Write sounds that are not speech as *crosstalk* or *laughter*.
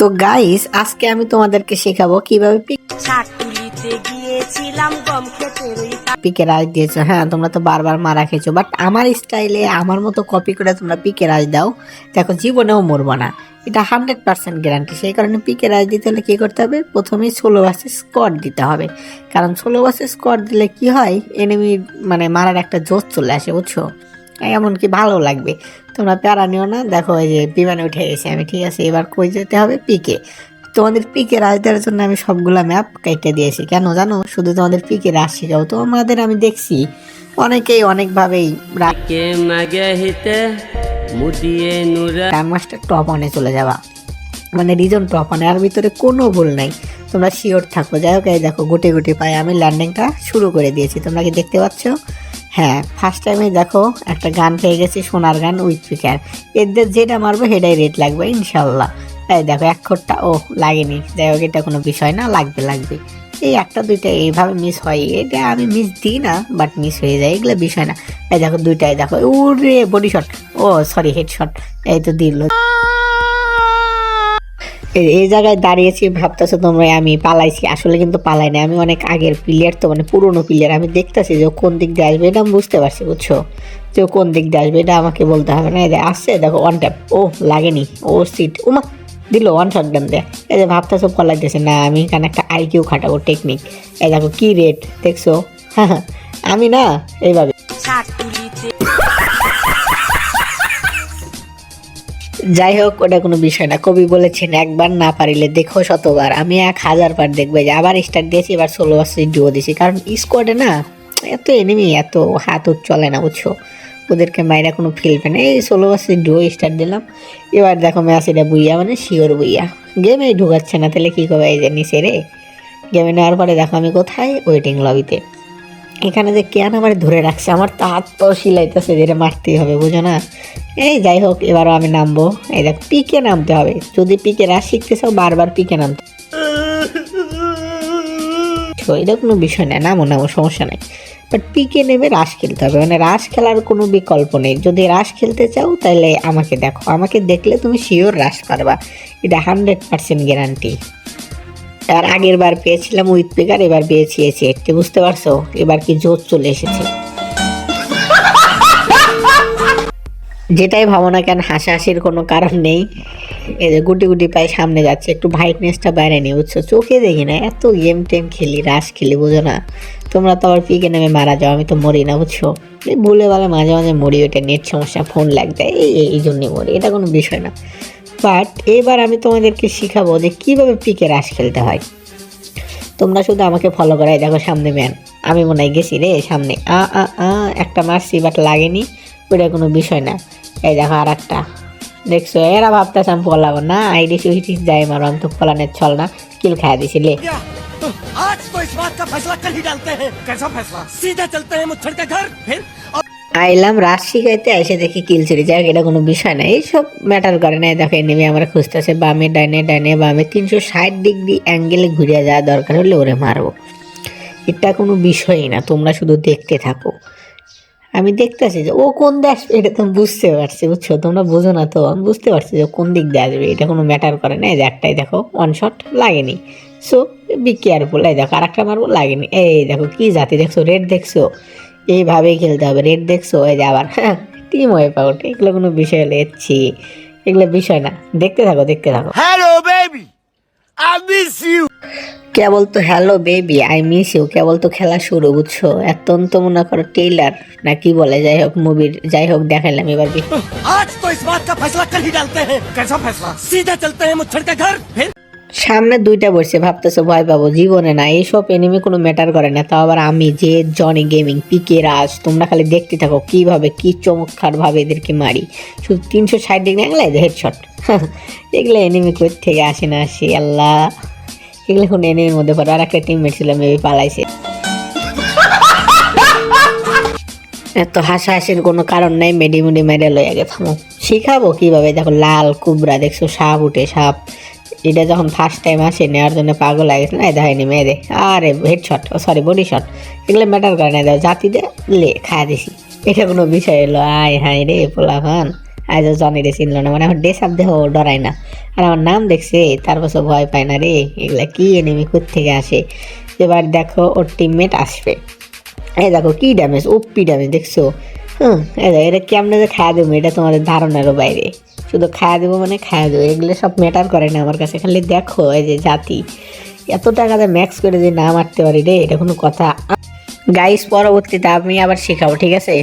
তো গাইস আজকে আমি তোমাদেরকে শেখাবো কীভাবে পিক পিকে রাজ দিয়েছ। হ্যাঁ তোমরা তো বারবার মারা খেয়েছো বাট আমার স্টাইলে আমার মতো কপি করে তোমরা পিকে রাজ দাও। দেখো জীবনেও মরবো না। এটা হান্ড্রেড পার্সেন্ট গ্যারান্টি সেই কারণে পিকে রাজ দিতে হলে কী করতে হবে? প্রথমেই ষোলো বাসে স্কট দিতে হবে। কারণ ষোলো বাসে স্কট দিলে কি হয়? এনিমি মানে মারার একটা জোর চলে আসে বুঝছ? এমনকি ভালো লাগবে। তোমরা প্যারা নিও না। দেখো এই যে বিমানে উঠে গেছে আমি ঠিক আছে? এবার কই যেতে হবে? পিকে। তোমাদের পিকে রাজ দেওয়ার জন্য আমি সবগুলা ম্যাপ কেটে দিয়েছি। কেন জানো? শুধু তোমাদের পিকে রাজ শেখাও তো আমাদের আমি দেখছি অনেকেই অনেকভাবেই মাস্টার টপ অনে চলে যাওয়া মানে রিজন টপ অনে আর ভিতরে কোনো ভুল নাই। তোমরা শিওর থাকো। যাই হোক এই দেখো গুটে গুটে পায়ে আমি ল্যান্ডিংটা শুরু করে দিয়েছি। তোমরা কি দেখতে পাচ্ছ? হ্যাঁ ফার্স্ট টাইমে দেখো একটা গান পেয়ে গেছি, সোনার গান উইথ পিকার এদের যেটা মারবো সেটাই রেট লাগবে, ইনশাল্লাহ। এই দেখো, এক খোটটা, ও, লাগেনি। যাই হোক, এটা কোনো বিষয় না, লাগবে লাগবে। এই একটা, দুইটা এইভাবে মিস হয়। এটা আমি মিস দিই না বাট মিস হয়ে যায়, এগুলো বিষয় না। এই দেখো, দুইটাই দেখো। ও রে body shot oh sorry head shot এই তো দিল। এই- জায়গায় দাঁড়িয়েছি, ভাবতেছো তোমরা আমি পালাইছি। আসলে কিন্তু পালাই না আমি অনেক আগের প্লেয়ার তো মানে পুরনো প্লেয়ার আমি দেখতেছি যে কোন দিক দিয়ে আসবে এটা আমি বুঝতে পারছি, বুঝছ? যে কোন দিক দিয়ে আসবে এটা আমাকে বলতে হবে না। আসছে, দেখো ওয়ান ট্যাপ ও লাগেনি। ও সিট উমা, দিল ওয়ান শট গান দেয়। এই যে ভাবতেছো পলাইতেছে, না, আমি এখানে একটা আইকিউ খাটাবো টেকনিক এই দেখো, কি রেট দেখছ? হ্যাঁ *laughs* আমি না, এইভাবে। যাই হোক, ওটা কোনো বিষয় না। কবি বলেছেন, একবার না পারিলে দেখো শতবার। আমি এক হাজার বার দেখব। যে আবার স্টার্ট দিয়েছি, এবার ষোলো বছর ডিও দিয়েছি কারণ স্কোয়াডে না, এত এনিমি এত হাত চলে না, বুঝছ? ওদেরকে মাইরা কোনো ফিলবে না। এই ষোলো বছর ডিও স্টার্ট দিলাম। এবার দেখো ম্যাচ এটা বুইয়া মানে শিওর বুইয়া। গেমেই ঢুকাচ্ছে না, তাহলে কী করবে? এই যে নিচে রে। গেমে নেওয়ার পরে দেখো আমি কোথায়? ওয়েটিং লবিতে এখানে যে কেন আমার ধরে রাখছে, আমার তো হাত তো সিলাইতেছে যেটা মারতেই হবে, বুঝো না? এই যাই হোক, এবারও আমি নামবো। এই দেখ, পিকে নামতে হবে। যদি পিকে রাস শিখতে চাও বারবার পিকে নামতে তো এটা কোনো বিষয় নেই নামো নামো, সমস্যা নেই। বাট পিকে নেমে রাস খেলতে হবে। মানে রাস খেলার কোনো বিকল্প নেই। যদি রাস খেলতে চাও তাহলে আমাকে দেখো। আমাকে দেখলে তুমি শিওর রাস পারবা। এটা হান্ড্রেড পার্সেন্ট গ্যারান্টি আর আগের বার পেয়েছিলাম উইথ পিকার এবার পেয়েছি এসি একটি বুঝতে পারছ? এবার কি জোর চলে এসেছে। যেটাই ভাবো না কেন, হাসাহাসির কোনো কারণ নেই। এই যে গুটি গুটি পায়ে সামনে যাচ্ছে, একটু ব্রাইটনেসটা বাইরে নিয়ে, বুঝছ? চোখে দেখি না, এত গেম টেম খেলি রাস খেলি, বুঝো না। তোমরা তো আবার পিকে নেমে মারা যাও, আমি তো মরি না, বুঝছ? ভুলে বলে মাঝে মাঝে মরি ওটা নেট সমস্যা ফোন লাগবে, এই, এই- এই জন্যই মরি, এটা কোনো বিষয় না। বাট এবার আমি তোমাদেরকে শিখাবো যে কীভাবে পিকে রাস খেলতে হয় তোমরা শুধু আমাকে ফলো করাই দেখো সামনে ম্যান আমি মনে হয় গেছি রে সামনে আ আ আ একটা মারছি বাট লাগেনি ওটা কোনো বিষয় না এই দেখো আর একটা দেখছো এরা ভাবতেছে আমি পলাবো না আইডি সুইটি যাই মারো আমি তো ফলানের ছল না কিল খাই দিছি লে आज तो इस बात का फैसला कर ही डालते हैं कैसा फैसला सीधा चलते हैं मुच्छड़ के घर फिर আইলাম রাত শিখাইতে এসে দেখি কিল চুরি। যাক, এটা কোনো বিষয় না। এইসব ম্যাটার করে না। দেখো এনিমি আমরা খুঁজতেছে, বামে ডাইনে ডাইনে বামে। তিনশো ষাট ডিগ্রি অ্যাঙ্গেলে ঘুরে যাওয়া দরকার হলে ওরে মারবো। এটা কোনো বিষয়ই না। তোমরা শুধু দেখতে থাকো। আমি দেখতেছি যে, ও কোন আসবে এটা তো বুঝতে পারছি, বুঝছ? তোমরা বোঝো না তো। আমি বুঝতে পারছি যে, কোন দিক দিয়ে আসবে। এটা কোনো ম্যাটার করে না। এই যে একটাই দেখো ওয়ান শট লাগেনি। সো বি কেয়ারফুল এই দেখো আর একটা মারবো, লাগেনি। এই দেখো, কি জাতি দেখছ? রেড দেখছ? এইভাবেই খেলতে হবে রেড দেখছো এই যে আবার হ্যাঁ টিম ওয়েপ আউট এগুলো কোনো বিষয় হলে এসছি এগুলো বিষয় না দেখতে থাকো দেখতে থাকো hello baby I miss you কেবল তো hello baby I miss you কেবল তো খেলা শুরু বুঝছো এতন্ত মনে করো টেইলার না কি বলে যাই হোক মুভির যাই হোক দেখালাম এবার বি- आज तो इस बात का फैसला कर ही डालते हैं कैसा फैसला सीधा चलते हैं मुच्छड़ के घर फिर সামনে দুইটা বসছে ভাবতেছো, ভয় পাবো, জীবনে না এইসব এনিমি কোনো ম্যাটার করে না। তাও আবার আমি যে জনি গেমিং পিকে রাজ তোমরা খালি দেখতে থাকো কীভাবে, কি চমৎকার ভাবে এদেরকে মারি। শুধু তিনশো ষাট ডিগ্রি অ্যাঙ্গেলে হেডশট *laughs* এগুলো এনিমি কই থেকে আসে না আসে আল্লাহ। এগুলো কোনো এনিমির মধ্যে পড়ে। আর একটা টিমমেট ছিল মেবি পালাইছে। এত হাসাহাসির কোনো কারণ নাই, মেডি মুডি মেরে লয়ে গে থামো। শিখাবো কীভাবে? দেখো লাল কুবরা, দেখছ সাপ উঠে সাপ। এটা যখন ফার্স্ট টাইম আসে, নেওয়ার জন্য পাগল লাগেছে না? দেখায়নি মেয়েদের। আরে head shot oh sorry body shot এগুলো ম্যাটার করে না জাতি দে, লে, খায় দিছি। এটা কোনো বিষয় এলো আয় হাই রে পোলা খান আজ জনি রে চিনলো না মানে আমার ড্রেস আপ দেহ ডরায় না। আর আমার নাম দেখছে, তার বছর ভয় পায় না রে। এগুলা কি এনেমি থেকে আসে? এবার দেখো, ওর টিমমেট আসবে। এই দেখো, কি ড্যামেজ ওপি ড্যামেজ দেখছ? হুম এটা কেমনে যে খাওয়া দেবো, এটা তোমাদের ধারণারও বাইরে। শুধু খাওয়া দেবো মানে খাওয়া দেবো, এগুলো সব ম্যাটার করে না আমার কাছে। খালি দেখো, এই যে জাতি। এত টাকাতে ম্যাক্স করে যে না মারতে পারি রে, এটা কোনো কথা। গাইস পরবর্তীতে আমি আবার শেখাবো, ঠিক আছে?